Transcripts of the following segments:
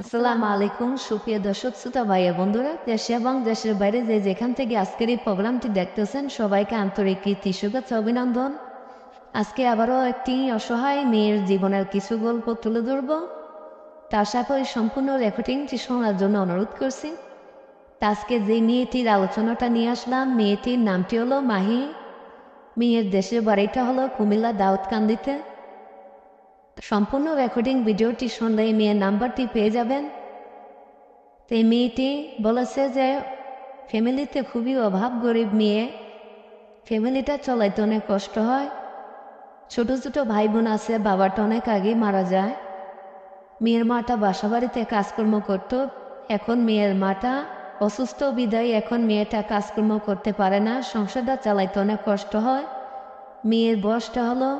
আসসালামু আলাইকুম, সুপ্রিয় দর্শক, শ্রোতা ভাইয়া বন্ধুরা। দেশে এবং দেশের বাইরে যে যেখান থেকে আজকের এই প্রোগ্রামটি দেখতেছেন, সবাইকে আন্তরিক কীর্তি শুভেচ্ছা, অভিনন্দন। আজকে আবারও একটি অসহায় মেয়ের জীবনের কিছু গল্প তুলে ধরব। তা আশা করি সম্পূর্ণ রেকর্ডিংটি শোনার জন্য অনুরোধ করছি। আজকে যে মেয়েটির আলোচনাটা নিয়ে আসলাম, মেয়েটির নামটি হলো মাহি। মেয়ের দেশের বাড়িটা হলো কুমিল্লা দাউদকান্দিতে। সম্পূর্ণ রেকর্ডিং ভিডিওটি এই মেয়ের নাম্বারটি পেয়ে যাবেন। তো এই মেয়েটি বলেছে যে ফ্যামিলিতে খুবই অভাব গরিব মেয়ে। ফ্যামিলিটা চলাইতে অনেক কষ্ট হয়। ছোট ছোট ভাই বোন আছে, বাবাটা অনেক আগে মারা যায়। মেয়ের মাটা বাসাবাড়িতে কাজকর্ম করতো, এখন মেয়ের মাটা অসুস্থ, বিদায়, এখন মেয়েটা কাজকর্ম করতে পারে না, সংসারটা চালাইতে অনেক কষ্ট হয়। মেয়ের বয়সটা হলো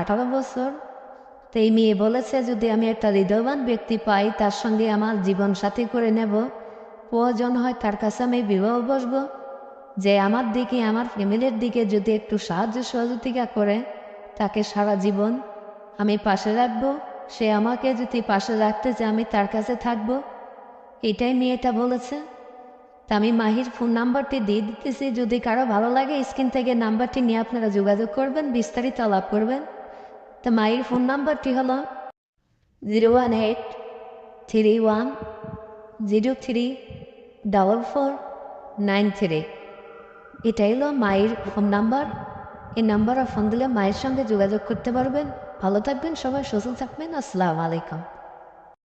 আঠারো বছর। তো এই মেয়ে বলেছে, যদি আমি একটা হৃদয়বান ব্যক্তি পাই, তার সঙ্গে আমার জীবন সাথী করে নেব। প্রয়োজন হয় তার কাছে আমি বিবাহ বসবো? যে আমার দিকে, আমার ফ্যামিলির দিকে যদি একটু সাহায্য সহযোগিতা করে, তাকে সারা জীবন আমি পাশে রাখব। সে আমাকে যদি পাশে রাখতে চায়, আমি তার কাছে থাকব। এটাই মেয়েটা বলেছে। তা আমি মাহির ফোন নাম্বারটি দিয়ে দিতেছি। যদি কারও ভালো লাগে, স্ক্রিন থেকে নাম্বারটি নিয়ে আপনারা যোগাযোগ করবেন, বিস্তারিত লাভ করবেন। তা মায়ের ফোন নাম্বারটি হলো zero one eight three one zero three double four nine three এটাই হলো মায়ের ফোন নাম্বার এই নাম্বারে ফোন দিলে মায়ের সঙ্গে যোগাযোগ করতে পারবেন। ভালো থাকবেন, সবাই সুস্থ থাকবেন। আসসালামু আলাইকুম।